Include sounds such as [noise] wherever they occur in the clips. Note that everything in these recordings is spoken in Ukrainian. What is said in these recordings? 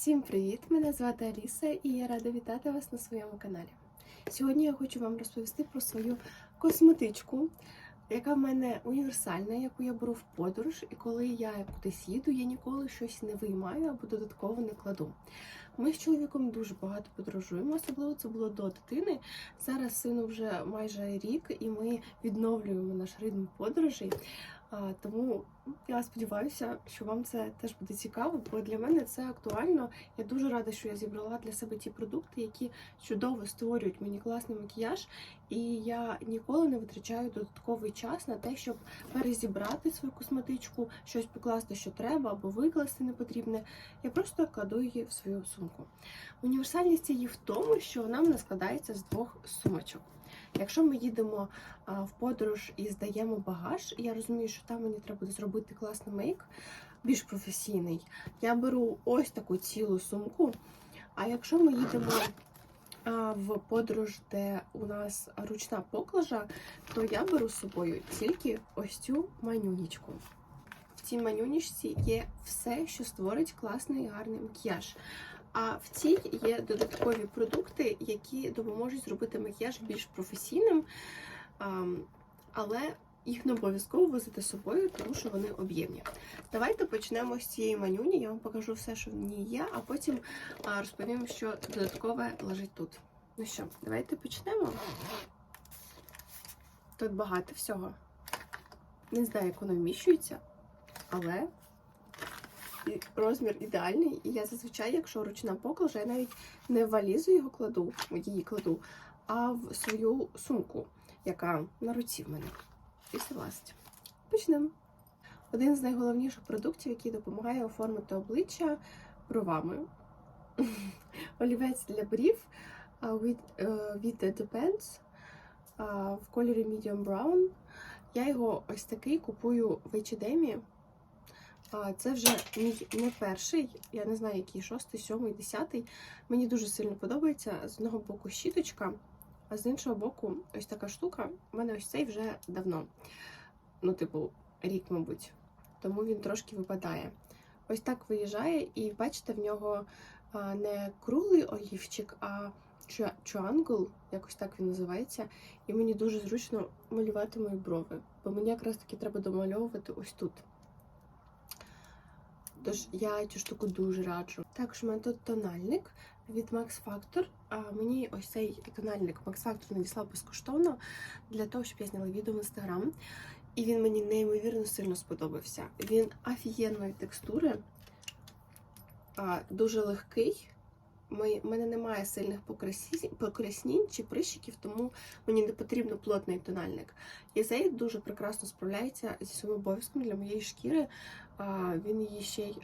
Всім привіт! Мене звати Аліса і я рада вітати вас на своєму каналі. Сьогодні я хочу вам розповісти про свою косметичку, яка в мене універсальна, яку я беру в подорож, і коли я кудись їду, я ніколи щось не виймаю або додатково не кладу. Ми з чоловіком дуже багато подорожуємо, особливо це було до дитини. Зараз сину вже майже рік, і ми відновлюємо наш ритм подорожей. Тому я сподіваюся, що вам це теж буде цікаво, бо для мене це актуально. Я дуже рада, що я зібрала для себе ті продукти, які чудово створюють мені класний макіяж, і я ніколи не витрачаю додатковий час на те, щоб перезібрати свою косметичку, щось покласти, що треба, або викласти не потрібне. Я просто кладу її в свою сумку. Універсальність її в тому, що вона в нас складається з двох сумочок. Якщо ми їдемо в подорож і здаємо багаж, я розумію, що там мені треба буде зробити класний мейк, більш професійний, я беру ось таку цілу сумку. А якщо ми їдемо в подорож, де у нас ручна поклажа, то я беру з собою тільки ось цю манюнічку. В цій манюнічці є все, що створить класний і гарний макіяж. А в цій є додаткові продукти, які допоможуть зробити макіяж більш професійним, але їх не обов'язково возити з собою, тому що вони об'ємні. Давайте почнемо з цієї манюні. Я вам покажу все, що в ній є, а потім розповім, що додаткове лежить тут. Ну що, давайте почнемо. Тут багато всього. Не знаю, як воно вміщується, але розмір ідеальний. І я зазвичай, якщо ручна поклажа, я навіть не в валізу його кладу, її кладу, а в свою сумку, яка на руці в мене. І все власне. Почнемо. Один з найголовніших продуктів, який допомагає оформити обличчя бровами. [laughs] Олівець для брів від, від Depends в кольорі Medium Brown. Я його ось такий купую в H&M. Це вже мій не перший, я не знаю, який шостий, сьомий, десятий. Мені дуже сильно подобається. З одного боку щіточка, а з іншого боку, ось така штука. У мене ось цей вже давно. Ну, типу, рік, мабуть. Тому він трошки випадає. Ось так виїжджає, і бачите, в нього не круглий олівчик, а чуангл, якось так він називається. І мені дуже зручно малювати мої брови, бо мені якраз таки треба домальовувати ось тут. Тож я цю штуку дуже раджу. Також у мене тут тональник від Max Factor. А мені ось цей тональник Max Factor надіслав безкоштовно для того, щоб я зняла відео в інстаграм. І він мені неймовірно сильно сподобався. Він офігенної текстури, дуже легкий. У мене немає сильних покраснінь чи прищиків, тому мені не потрібно плотний тональник. І цей дуже прекрасно справляється зі своїм обов'язком для моєї шкіри. Він її ще й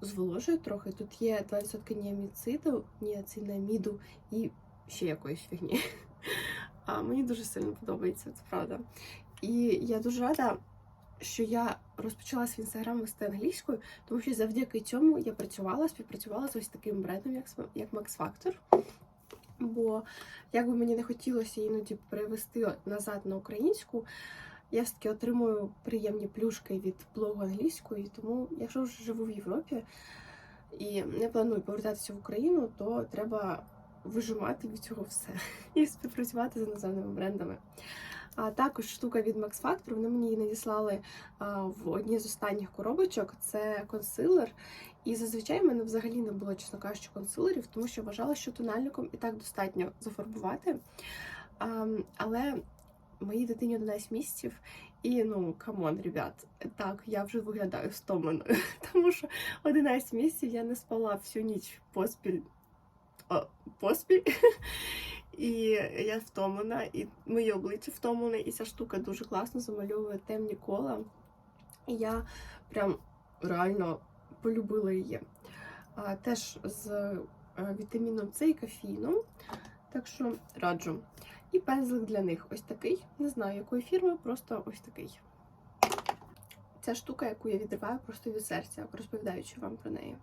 зволожує трохи. Тут є 20% ніаміциду, ніацинаміду і ще якоїсь фігні. А Мені дуже сильно подобається, це правда. І я дуже рада, що я розпочала свій інстаграм вести англійською, тому що завдяки цьому я працювала, співпрацювала з ось таким брендом, як як Max Factor. Бо як би мені не хотілося іноді перевести назад на українську, я все таки отримую приємні плюшки від блогу англійської. Тому, якщо вже живу в Європі і не планую повертатися в Україну, то треба вижимати від цього все [laughs] і співпрацювати з іноземними брендами. А також штука від Max Factor, вони мені її надіслали в одній з останніх коробочок. Це консилер. І зазвичай в мене взагалі не було, чесно кажучи, консилерів, тому що вважала, що тональником і так достатньо зафарбувати. Але моїй дитині 11 місяців, і ну камон, ребят, так я вже виглядаю стомленою, [laughs] тому що 11 місяців я не спала всю ніч поспіль. О, поспіль. [laughs] І я втомлена, і моє обличчя втомлене, і ця штука дуже класно замальовує темні кола. І я прям реально полюбила її. А, Теж з е, вітаміном С і кофеїном. Так що раджу. І пензлик для них ось такий. Не знаю, якої фірми, просто ось такий. Ця штука, яку я відриваю просто від серця, розповідаючи вам про неї.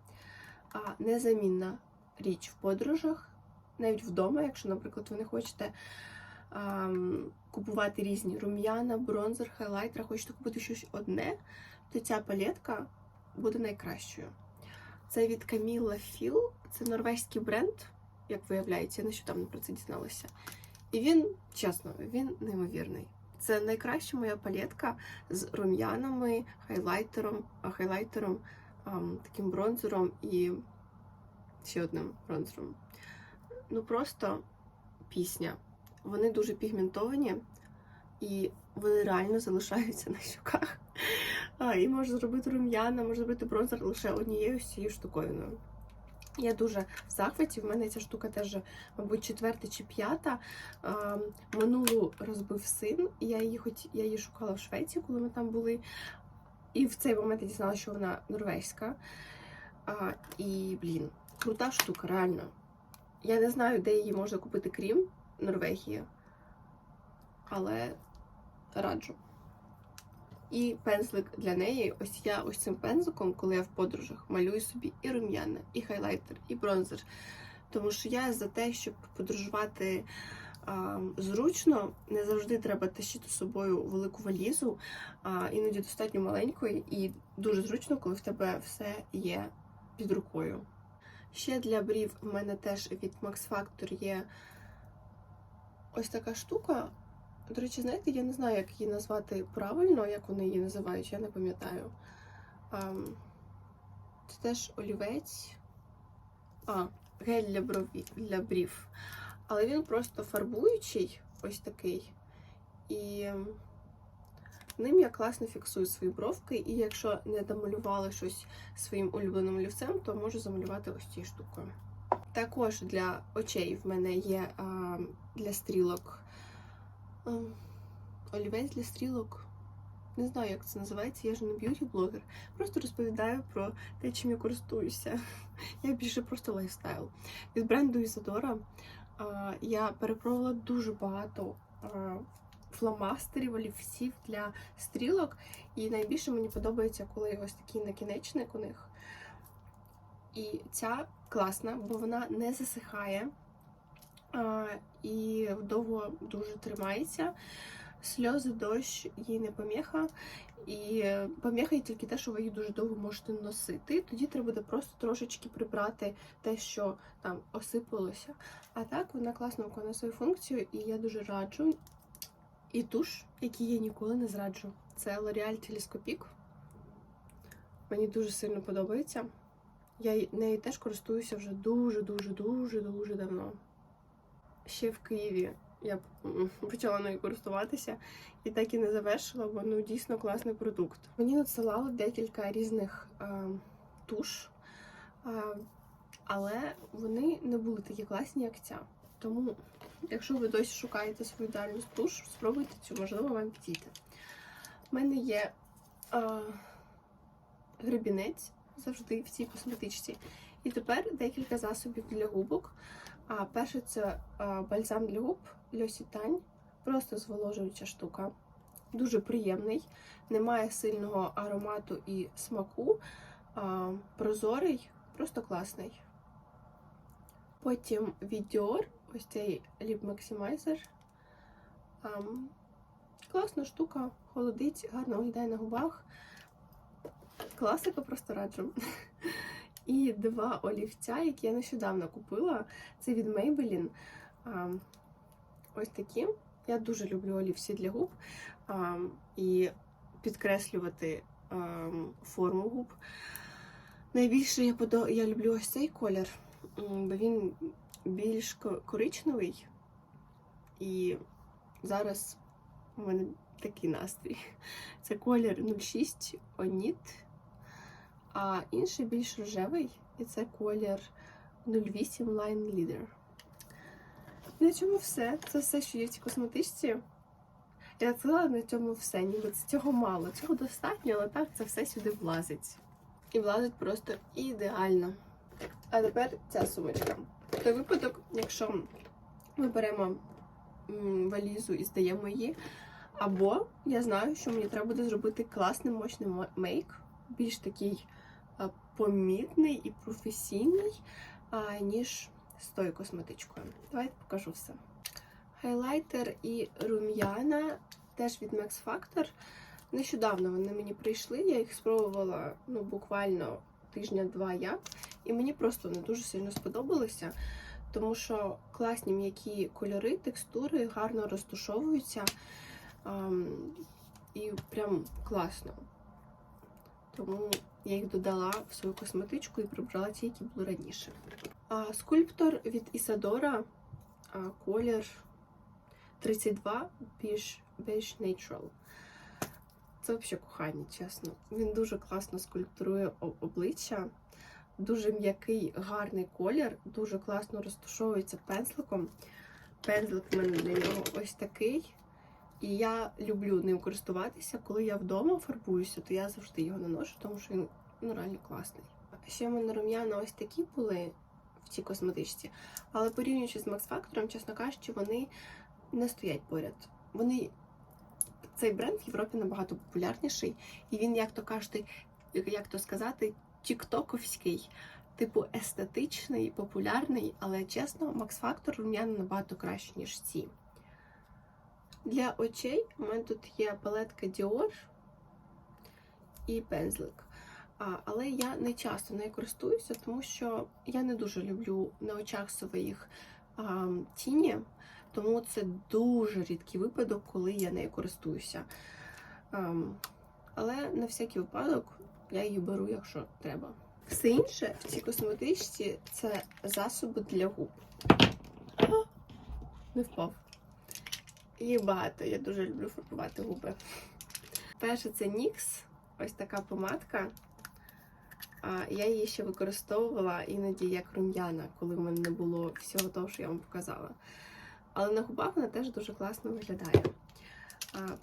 А незамінна річ в подорожах навіть вдома, якщо, наприклад, ви не хочете а, купувати різні рум'яна, бронзер, хайлайтер, хочете купити щось одне, то ця палетка буде найкращою. Це від Camilla Feel. Це норвезький бренд, як виявляється, я нещодавно про це дізналася. І він, чесно, він неймовірний. Це найкраща моя палетка з рум'янами, хайлайтером, хайлайтером, таким бронзером і ще одним бронзером. Ну просто пісня. Вони дуже пігментовані і вони реально залишаються [laughs] на щоках. І можна зробити рум'яна, можна зробити бронзер лише однією з цією штуковиною. Я дуже в захваті. В мене ця штука теж, мабуть, четверта чи п'ята. Минулу розбив син, і я її хоч я її шукала в Швеції, коли ми там були. І в цей момент я дізналася, що вона норвезька. І, блін, крута штука, реально. Я не знаю, де її можна купити, крім Норвегії. Але раджу. І пензлик для неї. Ось я ось цим пензликом, коли я в подорожах, малюю собі і рум'яна, і хайлайтер, і бронзер. Тому що я за те, щоб подорожувати а, зручно, не завжди треба тащити з собою велику валізу, а іноді достатньо маленької, і дуже зручно, коли в тебе все є під рукою. Ще для брів в мене теж від Max Factor є ось така штука. До речі, знаєте, я не знаю, як її назвати правильно, як вони її називають, я не пам'ятаю. Це теж олівець. А, гель для брові, для брів. Але він просто фарбуючий, ось такий. І ним я класно фіксую свої бровки. І якщо не домалювала щось своїм улюбленим олівцем, то можу замалювати ось цією штукою. Також для очей в мене є а, для стрілок. Ем, Олівець для стрілок. Не знаю, як це називається, я ж не б'юті-блогер. Просто розповідаю про те, чим я користуюся. [laughs] Я більше просто лайфстайл. Від бренду Isadora а, я перепробувала дуже багато а, фломастерів, олівців для стрілок. І найбільше мені подобається, коли ось такий накінечник у них. І ця класна, бо вона не засихає і довго дуже тримається. Сльози, дощ їй не поміха. І поміха є тільки те, що ви її дуже довго можете носити. Тоді треба буде просто трошечки прибрати те, що там осипалося. А так вона класно виконує свою функцію, і я дуже раджу. І туш, який я ніколи не зраджу. Це L'Oreal Telescopic. Мені дуже сильно подобається. Я нею теж користуюся вже дуже-дуже дуже дуже давно. Ще в Києві я почала нею користуватися і так і не завершила, бо ну дійсно класний продукт. Мені надсилали декілька різних е, туш, е, але вони не були такі класні, як ця. Тому, якщо ви досі шукаєте свою ідеальну туш, спробуйте цю, можливо, вам підійде. У мене є е, гребінець завжди в цій косметичці. І тепер декілька засобів для губок. А перше це а, бальзам для губ L'Occitane. Просто зволожуюча штука. Дуже приємний, немає сильного аромату і смаку. А, прозорий, просто класний. Потім від ось цей Lip Maximizer. А, класна штука, холодить, гарно виглядає на губах. Класика просто раджу. І два олівця, які я нещодавно купила. Це від Maybelline. Ось такі. Я дуже люблю олівці для губ і підкреслювати форму губ. Найбільше я подо... я люблю ось цей колір, бо він більш коричневий. І зараз у мене такий настрій. Це колір 06 Оніт а інший більш рожевий, і це колір 08 Line Leader. На цьому все. Це все, що є в цій косметичці. Я сказала на цьому все, ніби цього мало. Цього достатньо, але так це все сюди влазить. І влазить просто ідеально. А тепер ця сумочка. Той випадок, якщо ми беремо валізу і здаємо її, або я знаю, що мені треба буде зробити класний мощний мейк, більш такий помітний і професійний, ніж з тою косметичкою. Давайте покажу все. Хайлайтер і рум'яна теж від Max Factor. Нещодавно вони мені прийшли, я їх спробувала ну, буквально тижня-два як, і мені просто не дуже сильно сподобалося, тому що класні м'які кольори, текстури гарно розтушовуються ам, і прям класно. Тому я їх додала в свою косметичку і прибрала ті, які були раніше. А, скульптор від Ісадора колір 32 Beige, Beige Natural. Це взагалі кохання, чесно. Він дуже класно скульптурує обличчя, дуже м'який, гарний колір, дуже класно розташовується пензликом. Пензлик в мене для нього ось такий. І я люблю ним користуватися. Коли я вдома фарбуюся, то я завжди його наношу, тому що він ну, реально класний. Ще в мене рум'яна ось такі були в цій косметичці, але порівнюючи з Max Factor, чесно кажучи, вони не стоять поряд. Вони цей бренд в Європі набагато популярніший, і він, як то кажуть, як то сказати, тіктоковський, типу естетичний, популярний, але чесно, Max Factor рум'яна набагато краще, ніж ці. Для очей у мене тут є палетка Dior і пензлик. Але я не часто нею користуюся, тому що я не дуже люблю на очах своїх тіні, тому це дуже рідкий випадок, коли я нею користуюся. Але на всякий випадок я її беру, якщо треба. Все інше в цій косметичці це засоби для губ. Не впав. Їх багато, я дуже люблю фарбувати губи. Перше це NYX, ось така помадка. Я її ще використовувала іноді як рум'яна, коли в мене не було всього того, що я вам показала. Але на губах вона теж дуже класно виглядає.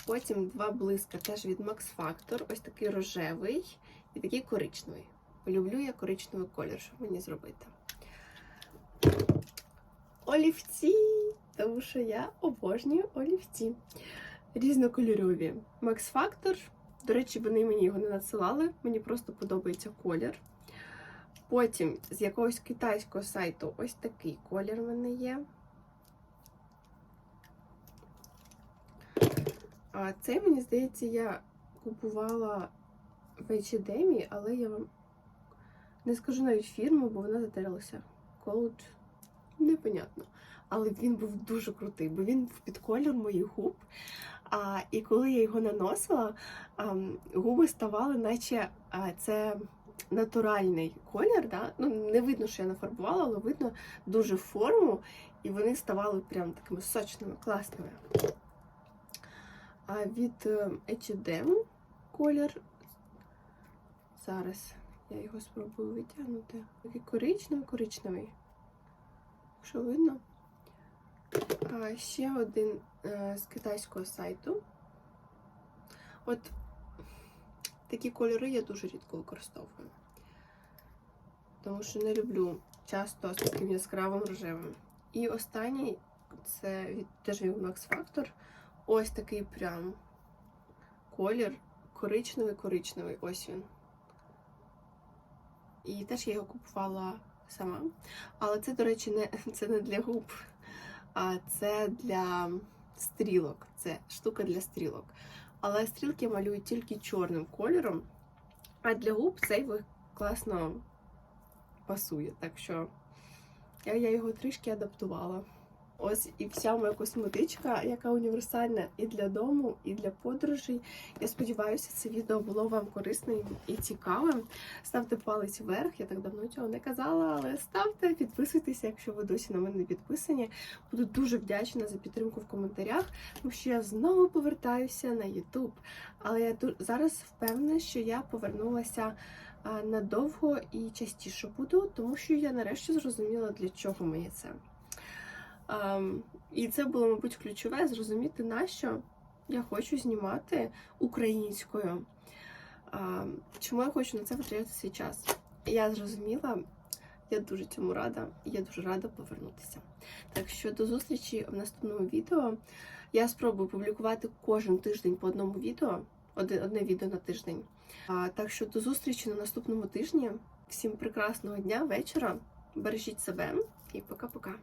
Потім два блиска теж від Max Factor, ось такий рожевий і такий коричневий. Люблю я коричневий колір, що мені зробити. Олівці, тому що я обожнюю олівці. Різнокольорові. Max Factor. До речі, вони мені його не надсилали, мені просто подобається колір. Потім з якогось китайського сайту ось такий колір в мене є. А цей, мені здається, я купувала в H&M, але я вам не скажу навіть фірму, бо вона затерялася. Cold, непонятно. Але він був дуже крутий, бо він під колір моїх губ. А, і коли я його наносила, а, губи ставали, наче а, це натуральний колір. Да? Ну, не видно, що я нафарбувала, але видно дуже форму, і вони ставали прям такими сочними, класними. А від е, H&M колір. Зараз я його спробую витягнути. Такий коричневий, коричневий. Якщо видно. А ще один е, з китайського сайту. От такі кольори я дуже рідко використовую. Тому що не люблю часто з таким яскравим рожевим. І останній це від, теж від Max Factor. Ось такий прям колір коричневий-коричневий. Ось він. І теж я його купувала сама. Але це, до речі, не, [laughs] це не для губ, а це для стрілок. Це штука для стрілок. Але стрілки малюють тільки чорним кольором, а для губ цей класно пасує. Так що я, я його трішки адаптувала. Ось і вся моя косметичка, яка універсальна і для дому, і для подорожей. Я сподіваюся, це відео було вам корисним і цікавим. Ставте палець вверх, я так давно цього не казала, але ставте, підписуйтеся, якщо ви досі на мене не підписані. Буду дуже вдячна за підтримку в коментарях, тому що я знову повертаюся на YouTube. Але я ду- зараз впевнена, що я повернулася надовго і частіше буду, тому що я нарешті зрозуміла, для чого мені це. Ам, і це було, мабуть, ключове зрозуміти, на що я хочу знімати українською. Ам, чому я хочу на це витрачати свій час? Я зрозуміла, я дуже цьому рада, і я дуже рада повернутися. Так що до зустрічі в наступному відео. Я спробую публікувати кожен тиждень по одному відео, одне, відео на тиждень. Так що до зустрічі на наступному тижні. Всім прекрасного дня, вечора. Бережіть себе і пока-пока.